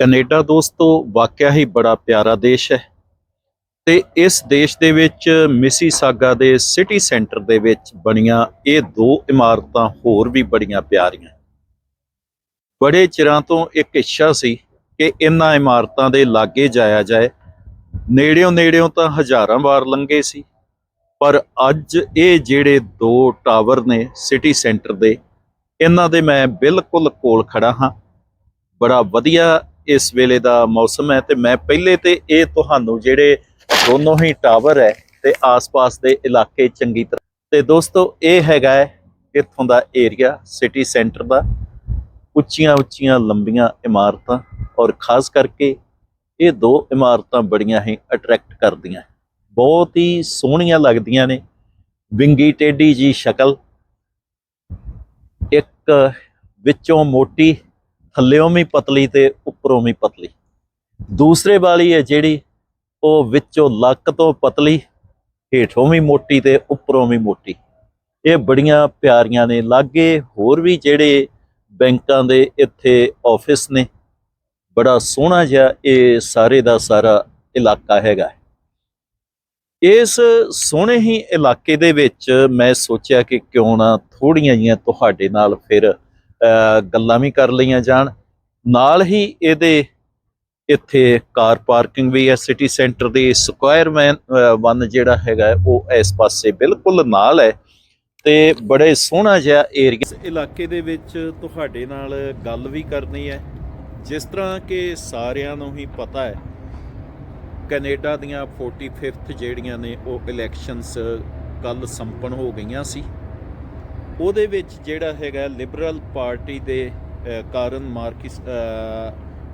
Canada ਦੋਸਤੋ, ਵਾਕਿਆ ਹੀ ਬੜਾ ਪਿਆਰਾ ਦੇਸ਼ ਹੈ। ਤੇ ਇਸ ਦੇਸ਼ ਦੇ ਵਿੱਚ ਮਿਸੀਸਾਗਾ ਦੇ ਸਿਟੀ ਸੈਂਟਰ ਦੇ ਵਿੱਚ ਬਣੀਆਂ ਇਹ ਦੋ ਇਮਾਰਤਾਂ ਹੋਰ ਵੀ ਬੜੀਆਂ ਪਿਆਰੀਆਂ। ਬੜੇ ਚਿਰਾਂ ਤੋਂ ਇੱਕ ਇੱਛਾ ਸੀ ਕਿ ਇਹਨਾਂ ਇਮਾਰਤਾਂ ਦੇ ਲਾਗੇ ਜਾਇਆ ਜਾਏ। ਨੇੜਿਓਂ ਨੇੜਿਓਂ ਤਾਂ ਹਜ਼ਾਰਾਂ ਵਾਰ ਲੰਘੇ ਸੀ। ਪਰ ਅੱਜ ਇਹ ਜਿਹੜੇ ਦੋ ਟਾਵਰ ਨੇ ਸਿਟੀ ਸੈਂਟਰ ਦੇ, ਇਹਨਾਂ ਦੇ ਮੈਂ ਬਿਲਕੁਲ ਕੋਲ ਖੜਾ ਹਾਂ। ਬੜਾ ਵਧੀਆ ਇਸ ਵੇਲੇ ਦਾ ਮੌਸਮ ਹੈ ਤੇ ਮੈਂ ਪਹਿਲੇ ਤੇ ਇਹ ਤੁਹਾਨੂੰ ਜਿਹੜੇ ਦੋਨੋਂ ਹੀ ਟਾਵਰ ਹੈ ਤੇ ਆਸ-ਪਾਸ ਦੇ ਇਲਾਕੇ ਚੰਗੀ ਤਰ੍ਹਾਂ ਤੇ ਦੋਸਤੋ, ਇਹ ਹੈਗਾ ਇੱਥੋਂ ਦਾ ਏਰੀਆ ਸਿਟੀ ਸੈਂਟਰ ਦਾ। ਉੱਚੀਆਂ ਉੱਚੀਆਂ ਲੰਬੀਆਂ ਇਮਾਰਤਾਂ ਔਰ ਖਾਸ ਕਰਕੇ ਇਹ ਦੋ ਇਮਾਰਤਾਂ ਬੜੀਆਂ ਹੀ ਅਟਰੈਕਟ ਕਰਦੀਆਂ। ਬਹੁਤ ਹੀ ਸੋਹਣੀਆਂ ਲੱਗਦੀਆਂ ਨੇ। ਵਿੰਗੀ ਟੇਢੀ ਜੀ ਸ਼ਕਲ। ਇੱਕ ਵਿੱਚੋਂ ਮੋਟੀ ਥੱਲਿਓਂ ਵੀ ਪਤਲੀ ਤੇ ਉੱਪਰੋਂ ਵੀ ਪਤਲੀ। ਦੂਸਰੇ ਵਾਲੀ ਹੈ ਜਿਹੜੀ ਉਹ ਵਿੱਚੋਂ ਲੱਕ ਤੋਂ ਪਤਲੀ, ਹੇਠੋਂ ਵੀ ਮੋਟੀ ਤੇ ਉੱਪਰੋਂ ਵੀ ਮੋਟੀ। ਇਹ ਬੜੀਆਂ ਪਿਆਰੀਆਂ ਨੇ। ਲਾਗੇ ਹੋਰ ਵੀ ਜਿਹੜੇ ਬੈਂਕਾਂ ਦੇ ਇੱਥੇ ਆਫਿਸ ਨੇ, ਬੜਾ ਸੋਹਣਾ ਜਿਹਾ ਇਹ ਸਾਰੇ ਦਾ ਸਾਰਾ ਇਲਾਕਾ ਹੈਗਾ। ਇਸ ਸੋਹਣੇ ਹੀ ਇਲਾਕੇ ਦੇ ਵਿੱਚ ਮੈਂ ਸੋਚਿਆ ਕਿ ਕਿਉਂ ਨਾ ਥੋੜੀਆਂ ਜੀਆਂ ਤੁਹਾਡੇ ਨਾਲ ਫਿਰ ਗੱਲਾਂ ਵੀ ਕਰ ਲਈਆਂ ਜਾਣ। ਨਾਲ ਹੀ ਇਹਦੇ ਇੱਥੇ ਕਾਰ ਪਾਰਕਿੰਗ ਵੀ ਹੈ ਸਿਟੀ ਸੈਂਟਰ ਦੀ ਸਕੁਆਇਰ ਮੈਨ ਵਨ ਜਿਹੜਾ ਹੈਗਾ ਉਹ ਇਸ ਪਾਸੇ ਬਿਲਕੁਲ ਨਾਲ ਹੈ। ਤੇ ਬੜੇ ਸੋਹਣਾ ਜਿਹਾ ਏਰੀਆ ਇਸ ਇਲਾਕੇ ਦੇ ਵਿੱਚ ਤੁਹਾਡੇ ਨਾਲ ਗੱਲ ਵੀ ਕਰਨੀ ਹੈ। ਜਿਸ ਤਰ੍ਹਾਂ ਕਿ ਸਾਰਿਆਂ ਨੂੰ ਹੀ ਪਤਾ ਹੈ, ਕੈਨੇਡਾ ਦੀਆਂ 45th ਜਿਹੜੀਆਂ ਨੇ, ਉਹ ਇਲੈਕਸ਼ਨਸ ਕੱਲ ਸੰਪन्न ਹੋ ਗਈਆਂ ਸੀ। ਉਹਦੇ ਵਿੱਚ ਜਿਹੜਾ ਹੈਗਾ ਲਿਬਰਲ ਪਾਰਟੀ ਦੇ ਕਾਰਨ ਮਾਰਕਿਸ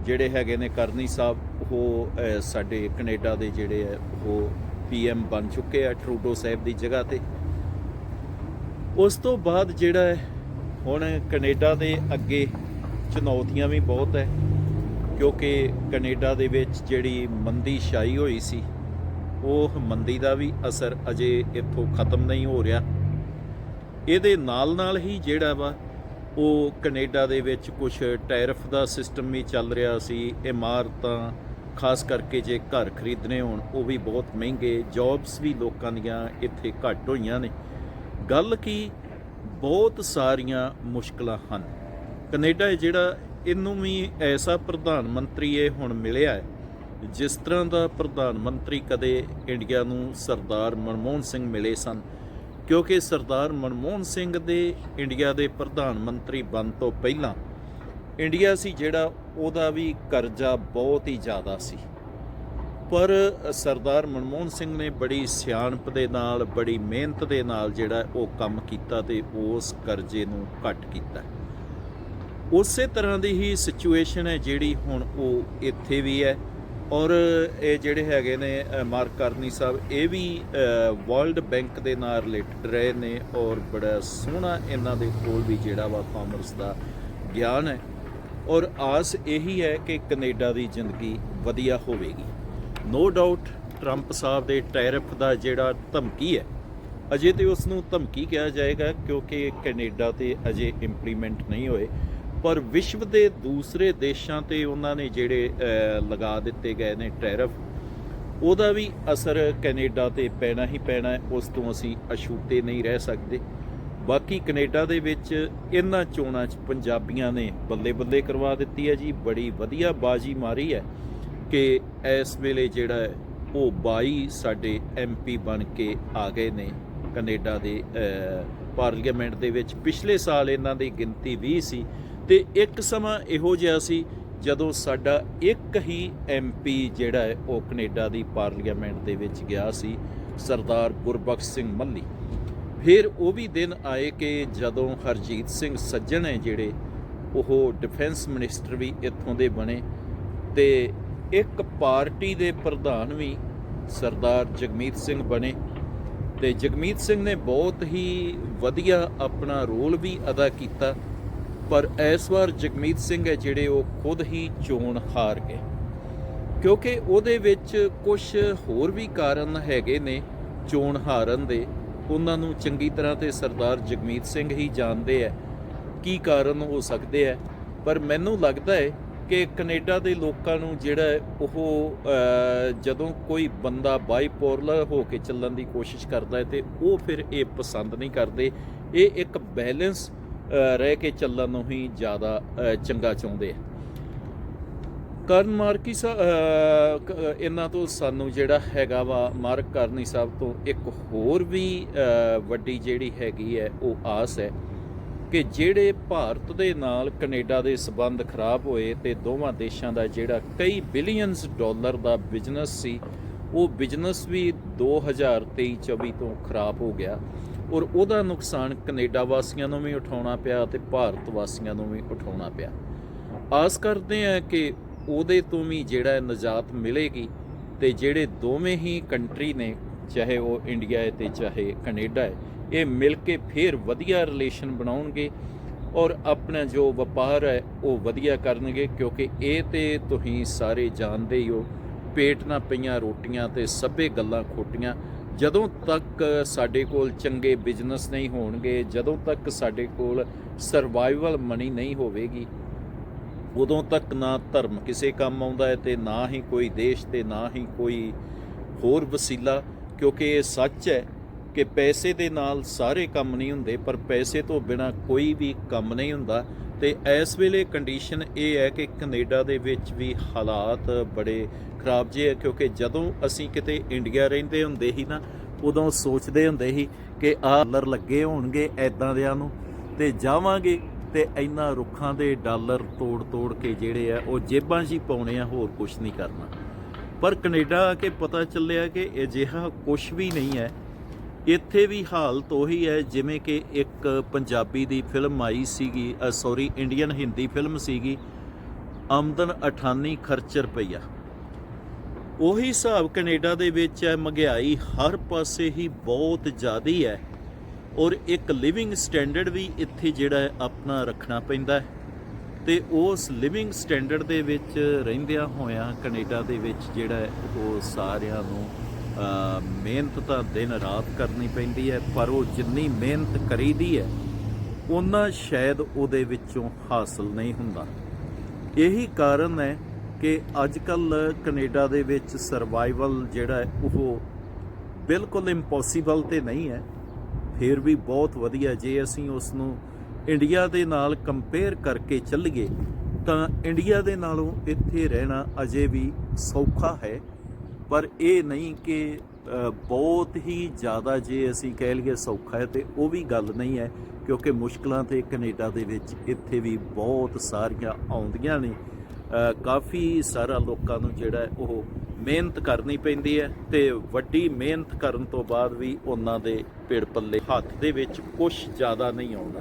ਜਿਹੜੇ ਹੈਗੇ ਨੇ ਕਰਨੀ ਸਾਹਿਬ, ਉਹ ਸਾਡੇ ਕੈਨੇਡਾ ਦੇ ਜਿਹੜੇ ਹੈ, ਉਹ ਪੀਐਮ ਬਣ ਚੁੱਕੇ ਆ ਟਰੂਡੋ ਸਾਹਿਬ ਦੀ ਜਗ੍ਹਾ ਤੇ। ਉਸ ਤੋਂ ਬਾਅਦ ਜਿਹੜਾ ਹੁਣ ਕੈਨੇਡਾ ਦੇ ਅੱਗੇ ਚੁਣੌਤੀਆਂ ਵੀ ਬਹੁਤ ਹੈ, ਕਿਉਂਕਿ ਕੈਨੇਡਾ ਦੇ ਵਿੱਚ ਜਿਹੜੀ ਮੰਦੀ ਛਾਈ ਹੋਈ ਸੀ, ਉਹ ਮੰਦੀ ਦਾ ਵੀ ਅਸਰ ਅਜੇ ਇੱਥੋਂ ਖਤਮ ਨਹੀਂ ਹੋ ਰਿਹਾ। ਇਹਦੇ ਨਾਲ ਨਾਲ ਹੀ ਜਿਹੜਾ ਵਾ, ਉਹ ਕੈਨੇਡਾ ਦੇ ਵਿੱਚ ਕੁਝ ਟੈਰਿਫ ਦਾ ਸਿਸਟਮ ਵੀ ਚੱਲ ਰਿਹਾ ਸੀ, ਇਮਾਰਤਾਂ, ਖਾਸ ਕਰਕੇ ਜੇ ਘਰ ਖਰੀਦਣੇ ਹੋਣ, ਉਹ ਵੀ ਬਹੁਤ ਮਹਿੰਗੇ, ਜੌਬਸ ਵੀ ਲੋਕਾਂ ਦੀਆਂ ਇੱਥੇ ਘੱਟ ਹੋਈਆਂ ਨੇ। ਗੱਲ ਕੀ, ਬਹੁਤ ਸਾਰੀਆਂ ਮੁਸ਼ਕਲਾਂ ਹਨ। ਕੈਨੇਡਾ ਹੈ ਜਿਹੜਾ, ਇਹਨੂੰ ਵੀ ਐਸਾ ਪ੍ਰਧਾਨ ਮੰਤਰੀ ਇਹ ਹੁਣ ਮਿਲਿਆ ਹੈ, ਜਿਸ ਤਰ੍ਹਾਂ ਦਾ ਪ੍ਰਧਾਨ ਮੰਤਰੀ ਕਦੇ ਇੰਡੀਆ ਨੂੰ ਸਰਦਾਰ ਮਨਮੋਹਨ ਸਿੰਘ ਮਿਲੇ ਸਨ ਕਿਉਂਕਿ ਸਰਦਾਰ ਮਨਮੋਹਨ ਸਿੰਘ ਦੇ ਇੰਡੀਆ ਦੇ ਪ੍ਰਧਾਨ ਮੰਤਰੀ ਬਣ ਤੋਂ ਪਹਿਲਾਂ ਇੰਡੀਆ ਸੀ ਜਿਹੜਾ ਉਹਦਾ ਵੀ ਕਰਜ਼ਾ ਬਹੁਤ ਹੀ ਜ਼ਿਆਦਾ ਸੀ। ਪਰ ਸਰਦਾਰ ਮਨਮੋਹਨ ਸਿੰਘ ਨੇ ਬੜੀ ਸਿਆਣਪ ਦੇ ਨਾਲ, ਬੜੀ ਮਿਹਨਤ ਦੇ ਨਾਲ ਜਿਹੜਾ ਉਹ ਕੰਮ ਕੀਤਾ ਤੇ ਉਸ ਕਰਜ਼ੇ ਨੂੰ ਘਟ ਕੀਤਾ। ਉਸੇ ਤਰ੍ਹਾਂ ਦੀ ਹੀ ਸਿਚੁਏਸ਼ਨ ਹੈ ਜਿਹੜੀ ਹੁਣ ਉਹ ਇੱਥੇ ਵੀ ਹੈ। ਔਰ ਇਹ ਜਿਹੜੇ ਹੈਗੇ ਨੇ ਮਾਰਕ ਕਰਨੀ ਸਾਹਿਬ, ਇਹ ਵੀ ਵਰਲਡ ਬੈਂਕ ਦੇ ਨਾਲ ਰਿਲੇਟਡ ਰਹੇ ਨੇ ਔਰ ਬੜਾ ਸੋਹਣਾ ਇਹਨਾਂ ਦੇ ਕੋਲ ਵੀ ਜਿਹੜਾ ਵਾ ਕਾਮਰਸ ਦਾ ਗਿਆਨ ਹੈ। ਔਰ ਆਸ ਇਹੀ ਹੈ ਕਿ ਕੈਨੇਡਾ ਦੀ ਜ਼ਿੰਦਗੀ ਵਧੀਆ ਹੋਵੇਗੀ। ਨੋ ਡਾਊਟ ਟਰੰਪ ਸਾਹਿਬ ਦੇ ਟੈਰਿਫ ਦਾ ਜਿਹੜਾ ਧਮਕੀ ਹੈ, ਅਜੇ ਤੇ ਉਸ ਨੂੰ ਧਮਕੀ ਕਿਹਾ ਜਾਏਗਾ ਕਿਉਂਕਿ ਕੈਨੇਡਾ ਤੇ ਅਜੇ ਇੰਪਲੀਮੈਂਟ ਨਹੀਂ ਹੋਏ। ਪਰ ਵਿਸ਼ਵ ਦੇ ਦੂਸਰੇ ਦੇਸ਼ਾਂ ਤੇ ਉਹਨਾਂ ਨੇ ਜਿਹੜੇ ਲਗਾ ਦਿੱਤੇ ਗਏ ਨੇ ਟੈਰਫ, ਉਹਦਾ ਵੀ ਅਸਰ ਕੈਨੇਡਾ ਤੇ ਪੈਣਾ ਹੀ ਪੈਣਾ ਹੈ। ਉਸ ਤੋਂ ਅਸੀਂ ਅਛੂਤੇ ਨਹੀਂ ਰਹਿ ਸਕਦੇ। ਬਾਕੀ ਕੈਨੇਡਾ ਦੇ ਵਿੱਚ ਇਹਨਾਂ ਚੋਣਾਂ 'ਚ ਪੰਜਾਬੀਆਂ ਨੇ ਬੱਲੇ ਬੱਲੇ ਕਰਵਾ ਦਿੱਤੀ ਹੈ ਜੀ। ਬੜੀ ਵਧੀਆ ਬਾਜੀ ਮਾਰੀ ਹੈ ਕਿ ਇਸ ਵੇਲੇ ਜਿਹੜਾ ਉਹ 22 ਸਾਡੇ ਐਮਪੀ ਬਣ ਕੇ ਆ ਗਏ ਨੇ ਕੈਨੇਡਾ ਦੇ ਪਾਰਲੀਮੈਂਟ ਦੇ ਵਿੱਚ। ਪਿਛਲੇ ਸਾਲ ਇਹਨਾਂ ਦੀ ਗਿਣਤੀ 20 ਸੀ। ਤੇ ਇੱਕ ਸਮਾਂ ਇਹੋ ਜਿਹਾ ਸੀ ਜਦੋਂ ਸਾਡਾ ਇੱਕ ਹੀ ਐਮਪੀ ਜਿਹੜਾ ਹੈ, ਉਹ ਕੈਨੇਡਾ ਦੀ ਪਾਰਲੀਮੈਂਟ ਦੇ ਵਿੱਚ ਗਿਆ ਸੀ, ਸਰਦਾਰ ਗੁਰਬਖਸ਼ ਸਿੰਘ ਮੱਲੀ। ਫਿਰ ਉਹ ਵੀ ਦਿਨ ਆਏ ਕਿ ਜਦੋਂ ਹਰਜੀਤ ਸਿੰਘ ਸੱਜਣ ਹੈ ਜਿਹੜੇ, ਉਹ ਡਿਫੈਂਸ ਮਿਨਿਸਟਰ ਵੀ ਇੱਥੋਂ ਦੇ ਬਣੇ ਤੇ ਇੱਕ ਪਾਰਟੀ ਦੇ ਪ੍ਰਧਾਨ ਵੀ ਸਰਦਾਰ ਜਗਮੀਤ ਸਿੰਘ ਬਣੇ ਤੇ ਜਗਮੀਤ ਸਿੰਘ ਨੇ ਬਹੁਤ ਹੀ ਵਧੀਆ ਆਪਣਾ ਰੋਲ ਵੀ ਅਦਾ ਕੀਤਾ ਪਰ ਇਸ ਵਾਰ ਜਗਮੀਤ ਸਿੰਘ ਹੈ ਜਿਹੜੇ ਉਹ ਖੁਦ ਹੀ ਚੋਣ ਹਾਰ ਗਏ। ਕਿਉਂਕਿ ਉਹਦੇ ਵਿੱਚ ਕੁਝ ਹੋਰ ਵੀ ਕਾਰਨ ਹੈਗੇ ਨੇ ਚੋਣ ਹਾਰਨ ਦੇ। ਉਹਨਾਂ ਨੂੰ ਚੰਗੀ ਤਰ੍ਹਾਂ ਤੇ ਸਰਦਾਰ ਜਗਮੀਤ ਸਿੰਘ ਹੀ ਜਾਣਦੇ ਆ ਕੀ ਕਾਰਨ ਹੋ ਸਕਦੇ ਆ ਪਰ ਮੈਨੂੰ ਲੱਗਦਾ ਹੈ ਕਿ ਕੈਨੇਡਾ ਦੇ ਲੋਕਾਂ ਨੂੰ ਜਿਹੜਾ ਉਹ ਜਦੋਂ ਕੋਈ ਬੰਦਾ ਬਾਈਪੋਲਰ ਹੋ ਕੇ ਚੱਲਣ ਦੀ ਕੋਸ਼ਿਸ਼ ਕਰਦਾ ਹੈ ਤੇ ਉਹ ਫਿਰ ਇਹ ਪਸੰਦ ਨਹੀਂ ਕਰਦੇ। ਇਹ ਇੱਕ ਬੈਲੈਂਸ ਰਹਿ ਕੇ ਚੱਲਣ ਨੂੰ ਹੀ ਜ਼ਿਆਦਾ ਚੰਗਾ ਚਾਹੁੰਦੇ ਆ। ਕਰਨ ਮਾਰਕੀ ਸਾਹਿਬ ਇਹਨਾਂ ਤੋਂ ਸਾਨੂੰ ਜਿਹੜਾ ਹੈਗਾ ਵਾ, ਮਾਰਕ ਕਰਨੀ ਸਾਹਿਬ ਤੋਂ ਇੱਕ ਹੋਰ ਵੀ ਵੱਡੀ ਜਿਹੜੀ ਹੈਗੀ ਹੈ, ਉਹ ਆਸ ਹੈ ਕਿ ਜਿਹੜੇ ਭਾਰਤ ਦੇ ਨਾਲ ਕੈਨੇਡਾ ਦੇ ਸਬੰਧ ਖਰਾਬ ਹੋਏ ਤੇ ਦੋਵਾਂ ਦੇਸ਼ਾਂ ਦਾ ਜਿਹੜਾ ਕਈ ਬਿਲੀਅਨਸ ਡਾਲਰ ਦਾ ਬਿਜ਼ਨਸ ਸੀ, ਉਹ ਬਿਜ਼ਨਸ ਵੀ 2023-24 ਤੋਂ ਖਰਾਬ ਹੋ ਗਿਆ। ਔਰ ਉਹਦਾ ਨੁਕਸਾਨ ਕੈਨੇਡਾ ਵਾਸੀਆਂ ਨੂੰ ਵੀ ਉਠਾਉਣਾ ਪਿਆ ਤੇ ਭਾਰਤ ਵਾਸੀਆਂ ਨੂੰ ਵੀ ਉਠਾਉਣਾ ਪਿਆ। ਆਸ ਕਰਦੇ ਹਾਂ ਕਿ ਉਹਦੇ ਤੋਂ ਵੀ ਜਿਹੜਾ ਹੈ ਨਿਜਾਤ ਮਿਲੇਗੀ ਤੇ ਜਿਹੜੇ ਦੋਵੇਂ ਹੀ ਕੰਟਰੀ ਨੇ, ਚਾਹੇ ਉਹ ਇੰਡੀਆ ਹੈ ਤੇ ਚਾਹੇ ਕੈਨੇਡਾ ਹੈ, ਇਹ ਮਿਲ ਕੇ ਫੇਰ ਵਧੀਆ ਰਿਲੇਸ਼ਨ ਬਣਾਉਣਗੇ ਔਰ ਆਪਣਾ ਜੋ ਵਪਾਰ ਹੈ ਉਹ ਵਧੀਆ ਕਰਨਗੇ ਕਿਉਂਕਿ ਇਹ ਤੇ ਤੁਸੀਂ ਸਾਰੇ ਜਾਣਦੇ ਹੀ ਹੋ, ਪੇਟ ਨਾ ਪਈਆਂ ਰੋਟੀਆਂ ਤੇ ਸਭੇ ਗੱਲਾਂ ਖੋਟੀਆਂ ਜਦੋਂ ਤੱਕ ਸਾਡੇ ਕੋਲ ਚੰਗੇ ਬਿਜ਼ਨਸ ਨਹੀਂ ਹੋਣਗੇ, ਜਦੋਂ ਤੱਕ ਸਾਡੇ ਕੋਲ ਸਰਵਾਈਵਲ ਮਨੀ ਨਹੀਂ ਹੋਵੇਗੀ, ਉਦੋਂ ਤੱਕ ਨਾ ਧਰਮ ਕਿਸੇ ਕੰਮ ਆਉਂਦਾ ਹੈ ਤੇ ਨਾ ਹੀ ਕੋਈ ਦੇਸ਼ ਤੇ ਨਾ ਹੀ ਕੋਈ ਹੋਰ ਵਸੀਲਾ, ਕਿਉਂਕਿ ਇਹ ਸੱਚ ਹੈ ਕਿ ਪੈਸੇ ਦੇ ਨਾਲ ਸਾਰੇ ਕੰਮ ਨਹੀਂ ਹੁੰਦੇ, ਪਰ ਪੈਸੇ ਤੋਂ ਬਿਨਾ ਕੋਈ ਵੀ ਕੰਮ ਨਹੀਂ ਹੁੰਦਾ। ਤੇ ਇਸ ਵੇਲੇ ਕੰਡੀਸ਼ਨ ਇਹ ਹੈ ਕਿ ਕੈਨੇਡਾ ਦੇ ਵਿੱਚ ਵੀ ਹਾਲਾਤ ਬੜੇ ਖਰਾਬ ਜਿਹੇ ਹੈ ਕਿਉਂਕਿ ਜਦੋਂ ਅਸੀਂ ਕਿਤੇ ਇੰਡੀਆ ਰਹਿੰਦੇ ਹੁੰਦੇ ਸੀ ਨਾ, ਉਦੋਂ ਸੋਚਦੇ ਹੁੰਦੇ ਸੀ ਕਿ ਆਹ ਡਾਲਰ ਲੱਗੇ ਹੋਣਗੇ ਐਦਾਂ ਦਿਆਂ ਨੂੰ, ਤੇ ਜਾਵਾਂਗੇ ਤੇ ਇੰਨਾ ਰੁੱਖਾਂ ਦੇ ਡਾਲਰ ਤੋੜ ਤੋੜ ਕੇ ਜਿਹੜੇ ਆ, ਉਹ ਜੇਬਾਂ 'ਚ ਹੀ ਪਾਉਣੇ ਆ, ਹੋਰ ਕੁਝ ਨਹੀਂ ਕਰਨਾ। ਪਰ ਕੈਨੇਡਾ ਆ ਕੇ ਪਤਾ ਚੱਲਿਆ ਕਿ ਅਜਿਹਾ ਕੁਝ ਵੀ ਨਹੀਂ ਹੈ। ਇੱਥੇ ਵੀ ਹਾਲਤ ਉਹੀ ਹੈ ਜਿਵੇਂ ਕਿ ਇੱਕ ਪੰਜਾਬੀ ਦੀ ਫਿਲਮ ਆਈ ਸੀਗੀ ਸੌਰੀ ਇੰਡੀਅਨ ਹਿੰਦੀ ਫਿਲਮ ਸੀਗੀ, ਆਮਦਨ 98 ਖਰਚ ਰੁਪਈਆ। ਉਹੀ ਹਿਸਾਬ ਕੈਨੇਡਾ ਦੇ ਵਿੱਚ ਹੈ, ਮਹਿੰਗਾਈ ਹਰ ਪਾਸੇ ਹੀ ਬਹੁਤ ਜ਼ਿਆਦੀ ਹੈ ਔਰ ਇੱਕ ਲਿਵਿੰਗ ਸਟੈਂਡਰਡ ਵੀ ਇੱਥੇ ਜਿਹੜਾ ਆਪਣਾ ਰੱਖਣਾ ਪੈਂਦਾ ਹੈ। ਤੇ ਉਸ ਲਿਵਿੰਗ ਸਟੈਂਡਰਡ ਦੇ ਵਿੱਚ ਰਹਿੰਦਿਆਂ ਹੋਇਆਂ ਕੈਨੇਡਾ ਦੇ ਵਿੱਚ ਜਿਹੜਾ ਉਹ ਸਾਰਿਆਂ ਨੂੰ ਮਿਹਨਤ ਤਾਂ ਦਿਨ ਰਾਤ ਕਰਨੀ ਪੈਂਦੀ ਹੈ, ਪਰ ਉਹ ਜਿੰਨੀ ਮਿਹਨਤ ਕਰੀਦੀ ਹੈ ਉਹਨਾਂ ਸ਼ਾਇਦ ਉਹਦੇ ਵਿੱਚੋਂ ਹਾਸਲ ਨਹੀਂ ਹੁੰਦਾ। ਇਹੀ ਕਾਰਨ ਹੈ ਕਿ ਅੱਜ ਕੱਲ ਕੈਨੇਡਾ ਦੇ ਵਿੱਚ ਸਰਵਾਈਵਲ ਜਿਹੜਾ ਉਹ ਬਿਲਕੁਲ ਇੰਪੋਸੀਬਲ ਤੇ ਨਹੀਂ ਹੈ। ਫਿਰ ਵੀ ਬਹੁਤ ਵਧੀਆ, ਜੇ ਅਸੀਂ ਉਸ ਨੂੰ ਇੰਡੀਆ ਦੇ ਨਾਲ ਕੰਪੇਅਰ ਕਰਕੇ ਚੱਲੀਏ, ਤਾਂ ਇੰਡੀਆ ਦੇ ਨਾਲੋਂ ਇੱਥੇ ਰਹਿਣਾ ਅਜੇ ਵੀ ਸੌਖਾ ਹੈ। ਪਰ ਇਹ ਨਹੀਂ ਕਿ ਬਹੁਤ ਹੀ ਜ਼ਿਆਦਾ ਜੇ ਅਸੀਂ ਕਹਿ ਲਈਏ ਸੌਖਾ ਹੈ ਤੇ ਉਹ ਵੀ ਗੱਲ ਨਹੀਂ ਹੈ, ਕਿਉਂਕਿ ਮੁਸ਼ਕਲਾਂ ਤੇ ਕੈਨੇਡਾ ਦੇ ਵਿੱਚ ਇੱਥੇ ਵੀ ਬਹੁਤ ਸਾਰੀਆਂ ਆਉਂਦੀਆਂ ਨੇ। ਕਾਫੀ ਸਾਰਾ ਲੋਕਾਂ ਨੂੰ ਜਿਹੜਾ ਉਹ ਮਿਹਨਤ ਕਰਨੀ ਪੈਂਦੀ ਹੈ ਤੇ ਵੱਡੀ ਮਿਹਨਤ ਕਰਨ ਤੋਂ ਬਾਅਦ ਵੀ ਉਹਨਾਂ ਦੇ ਪੇੜ ਪੱਲੇ ਹੱਥ ਦੇ ਵਿੱਚ ਕੁਝ ਜ਼ਿਆਦਾ ਨਹੀਂ ਆਉਂਦਾ।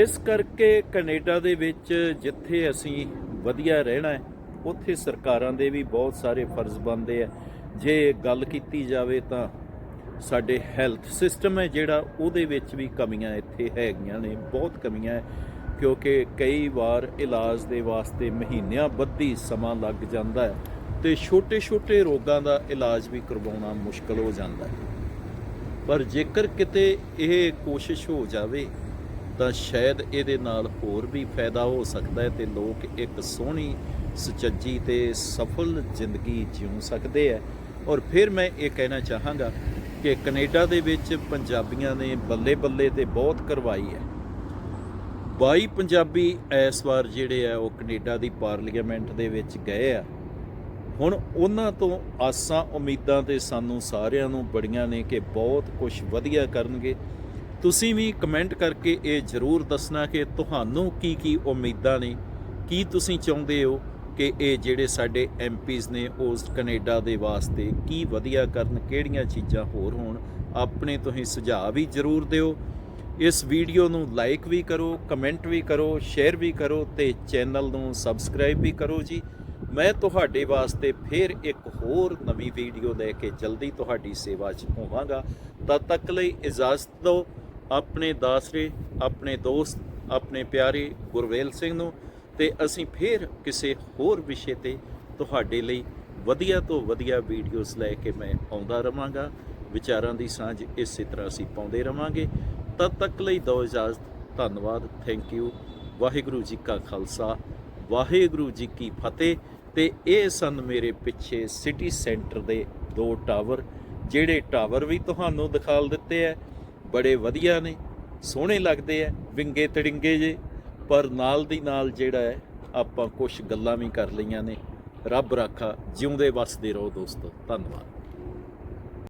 ਇਸ ਕਰਕੇ ਕੈਨੇਡਾ ਦੇ ਵਿੱਚ ਜਿੱਥੇ ਅਸੀਂ ਵਧੀਆ ਰਹਿਣਾ ਹੈ ਉੱਥੇ ਸਰਕਾਰਾਂ ਦੇ ਵੀ ਬਹੁਤ ਸਾਰੇ ਫਰਜ਼ ਬਣਦੇ ਆ। ਜੇ ਗੱਲ ਕੀਤੀ ਜਾਵੇ ਤਾਂ ਸਾਡੇ ਹੈਲਥ ਸਿਸਟਮ ਹੈ ਜਿਹੜਾ, ਉਹਦੇ ਵਿੱਚ ਵੀ ਕਮੀਆਂ ਇੱਥੇ ਹੈਗੀਆਂ ਨੇ, ਬਹੁਤ ਕਮੀਆਂ ਹੈ। ਕਿਉਂਕਿ ਕਈ ਵਾਰ ਇਲਾਜ ਦੇ ਵਾਸਤੇ ਮਹੀਨਿਆਂ ਬੱਧੀ ਸਮਾਂ ਲੱਗ ਜਾਂਦਾ ਹੈ ਤੇ ਛੋਟੇ-ਛੋਟੇ ਰੋਗਾਂ ਦਾ ਇਲਾਜ ਵੀ ਕਰਵਾਉਣਾ ਮੁਸ਼ਕਲ ਹੋ ਜਾਂਦਾ ਹੈ। ਪਰ ਜੇਕਰ ਕਿਤੇ ਇਹ ਕੋਸ਼ਿਸ਼ ਹੋ ਜਾਵੇ ਤਾਂ ਸ਼ਾਇਦ ਇਹਦੇ ਨਾਲ ਹੋਰ ਵੀ ਫਾਇਦਾ ਹੋ ਸਕਦਾ ਹੈ ਤੇ ਲੋਕ ਇੱਕ ਸੋਹਣੀ ਸੁਚੱਜੀ ਤੇ ਸਫਲ ਜ਼ਿੰਦਗੀ ਜਿਉ ਸਕਦੇ ਹੈ ਔਰ ਫਿਰ ਮੈਂ ਇਹ ਕਹਿਣਾ ਚਾਹਾਂਗਾ ਕਿ ਕੈਨੇਡਾ ਦੇ ਵਿੱਚ ਪੰਜਾਬੀਆਂ ਨੇ ਬੱਲੇ ਬੱਲੇ ਤੇ ਬਹੁਤ ਕਰਵਾਈ ਹੈ। 22 ਪੰਜਾਬੀ ਇਸ ਵਾਰ ਜਿਹੜੇ ਆ ਉਹ ਕੈਨੇਡਾ ਦੀ ਪਾਰਲੀਮੈਂਟ ਦੇ ਵਿੱਚ ਗਏ ਆ। ਹੁਣ ਉਹਨਾਂ ਤੋਂ ਆਸਾਂ ਉਮੀਦਾਂ ਤੇ ਸਾਨੂੰ ਸਾਰਿਆਂ ਨੂੰ ਬੜੀਆਂ ਨੇ ਕਿ ਬਹੁਤ ਕੁਝ ਵਧੀਆ ਕਰਨਗੇ। ਤੁਸੀਂ ਵੀ ਕਮੈਂਟ ਕਰਕੇ ਇਹ ਜ਼ਰੂਰ ਦੱਸਣਾ ਕਿ ਤੁਹਾਨੂੰ ਕੀ ਕੀ ਉਮੀਦਾਂ ਨੇ, ਕੀ ਤੁਸੀਂ ਚਾਹੁੰਦੇ ਹੋ ਕਿ ਇਹ ਜਿਹੜੇ ਸਾਡੇ ਐਮਪੀਜ਼ ਨੇ ਉਸ ਕੈਨੇਡਾ ਦੇ ਵਾਸਤੇ ਕੀ ਵਧੀਆ ਕਰਨ, ਕਿਹੜੀਆਂ ਚੀਜ਼ਾਂ ਹੋਰ ਹੋਣ, ਆਪਣੇ ਤੁਸੀਂ ਸੁਝਾਅ ਵੀ ਜ਼ਰੂਰ ਦਿਓ। ਇਸ ਵੀਡੀਓ ਨੂੰ ਲਾਈਕ ਵੀ ਕਰੋ ਕਮੈਂਟ ਵੀ ਕਰੋ ਸ਼ੇਅਰ ਵੀ ਕਰੋ ਤੇ ਚੈਨਲ ਨੂੰ ਸਬਸਕ੍ਰਾਈਬ ਵੀ ਕਰੋ ਜੀ। ਮੈਂ ਤੁਹਾਡੇ ਵਾਸਤੇ ਫਿਰ ਇੱਕ ਹੋਰ ਨਵੀਂ ਵੀਡੀਓ ਲੈ ਕੇ ਜਲਦੀ ਤੁਹਾਡੀ ਸੇਵਾ 'ਚ ਹੋਵਾਂਗਾ। ਤਦ ਤੱਕ ਲਈ ਇਜਾਜ਼ਤ ਦਿਓ। ਆਪਣੇ ਦਾਸਰੇ, ਆਪਣੇ ਦੋਸਤ, ਆਪਣੇ ਪਿਆਰੇ ਗੁਰਵੇਲ ਸਿੰਘ ਨੂੰ ਤੇ ਅਸੀਂ ਫਿਰ ਕਿਸੇ ਹੋਰ ਵਿਸ਼ੇ ਤੇ ਤੁਹਾਡੇ ਲਈ ਵਧੀਆ ਤੋਂ ਵਧੀਆ ਵੀਡੀਓਜ਼ ਲੈ ਕੇ ਮੈਂ ਆਉਂਦਾ ਰਵਾਂਗਾ। ਵਿਚਾਰਾਂ ਦੀ ਸਾਂਝ ਇਸੇ ਤਰ੍ਹਾਂ ਅਸੀਂ ਪਾਉਂਦੇ ਰਵਾਂਗੇ। ਤਦ ਤੱਕ ਲਈ ਦੋ ਇਜਾਜ਼ਤ। ਧੰਨਵਾਦ। ਥੈਂਕ ਯੂ ਵਾਹਿਗੁਰੂ ਜੀ ਕਾ ਖਾਲਸਾ। ਵਾਹਿਗੁਰੂ ਜੀ ਕੀ ਫਤਿਹ। ਤੇ ਇਹ ਸਨ ਮੇਰੇ ਪਿੱਛੇ ਸਿਟੀ ਸੈਂਟਰ ਦੇ ਦੋ ਟਾਵਰ ਜਿਹੜੇ ਟਾਵਰ ਵੀ ਤੁਹਾਨੂੰ ਦਿਖਾਲ ਦਿੱਤੇ ਐ ਬੜੇ ਵਧੀਆ ਨੇ, ਸੋਹਣੇ ਲੱਗਦੇ ਐ, ਵਿੰਗੇ ਤੜਿੰਗੇ ਜੇ, ਪਰ ਨਾਲ ਦੀ ਨਾਲ ਜਿਹੜਾ ਹੈ ਆਪਾਂ ਕੁਝ ਗੱਲਾਂ ਵੀ ਕਰ ਲਈਆਂ ਨੇ। ਰੱਬ ਰਾਖਾ, ਜਿਉਂਦੇ ਵਸਦੇ ਰਹੋ ਦੋਸਤੋ, ਧੰਨਵਾਦ।